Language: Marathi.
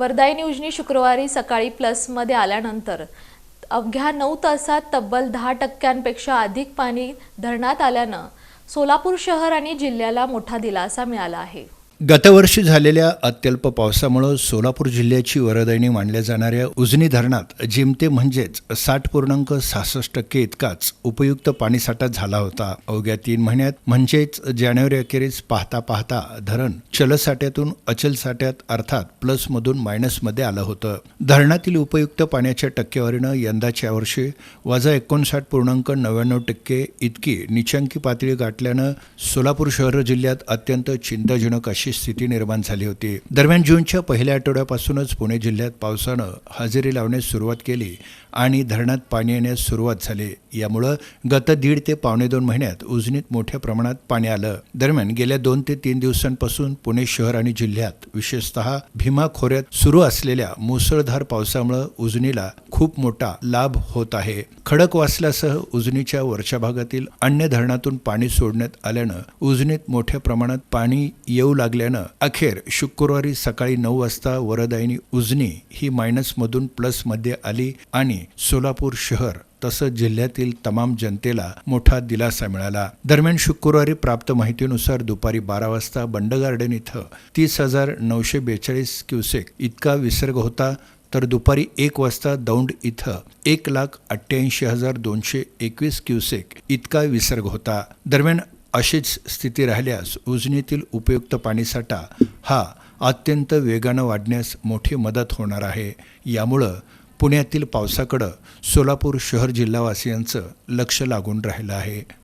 वरदायी न्यूजनी शुक्रवारी सकाळी प्लसमध्ये आल्यानंतर अवघ्या नऊ तासात तब्बल दहा टक्क्यांपेक्षा अधिक पाणी धरणात आल्यानं सोलापूर शहर आणि जिल्ह्याला मोठा दिलासा मिळाला आहे. गतवर्षी झालेल्या अत्यल्प पावसामुळं सोलापूर जिल्ह्याची वरदैनी मानल्या जाणाऱ्या उजनी धरणात जिमते म्हणजेच साठ पूर्णांक सहासष्ट टक्के इतकाच उपयुक्त पाणीसाठा झाला होता. अवघ्या तीन महिन्यात म्हणजेच जानेवारी अखेरीस पाहता पाहता धरण चलसाठ्यातून अचल साठ्यात अर्थात प्लसमधून मायनसमध्ये आलं होतं. धरणातील उपयुक्त पाण्याच्या टक्केवारीनं यंदाच्या वर्षी वजा एकोणसाठ पूर्णांक नव्याण्णव टक्के इतकी निचांकी पातळी गाठल्यानं सोलापूर शहर जिल्ह्यात अत्यंत चिंताजनक अशी स्थिती निर्माण झाली होती. दरम्यान जूनच्या पहिल्या आठवड्यापासूनच पुणे जिल्ह्यात पावसानं हजेरी लावण्यास सुरुवात केली आणि धरणात पाणी येण्यास सुरुवात झाली. यामुळं गत दीड ते पावणे दोन महिन्यात उजनीत मोठ्या प्रमाणात पाणी आलं. दरम्यान गेल्या दोन ते तीन दिवसांपासून पुणे शहर आणि जिल्ह्यात विशेषतः भीमा खोऱ्यात सुरू असलेल्या मुसळधार पावसामुळं उजनीला खूप मोठा लाभ होत आहे. खडकवासल्यासह उजनीच्या वरच्या भागातील अन्य धरणातून पाणी सोडण्यात आल्यानं उजनीत मोठ्या प्रमाणात पाणी येऊ लागल्यानं अखेर शुक्रवारी सकाळी नऊ वाजता वरदायिनी उजनी ही मायनसमधून प्लसमध्ये आली आणि सोलापूर शहर तसंच जिल्ह्यातील तमाम जनतेला मोठा दिलासा मिळाला. दरम्यान शुक्रवारी प्राप्त माहितीनुसार दुपारी बारा वाजता बंड गार्डन इथं तीस हजार नऊशे बेचाळीस क्युसेक इतका विसर्ग होता. तर दुपारी एक वाजता दौंड इथं एक लाख अठ्ठ्याऐंशी हजार दोनशे एकवीस क्युसेक इतका विसर्ग होता. दरम्यान अशीच स्थिती राहिल्यास उजनीतील उपयुक्त पाणीसाठा हा अत्यंत वेगानं वाढण्यास मोठी मदत होणार आहे. यामुळं पुण्यातील पावसाकडं सोलापूर शहर जिल्हावासियांचं लक्ष लागून राहिलं आहे.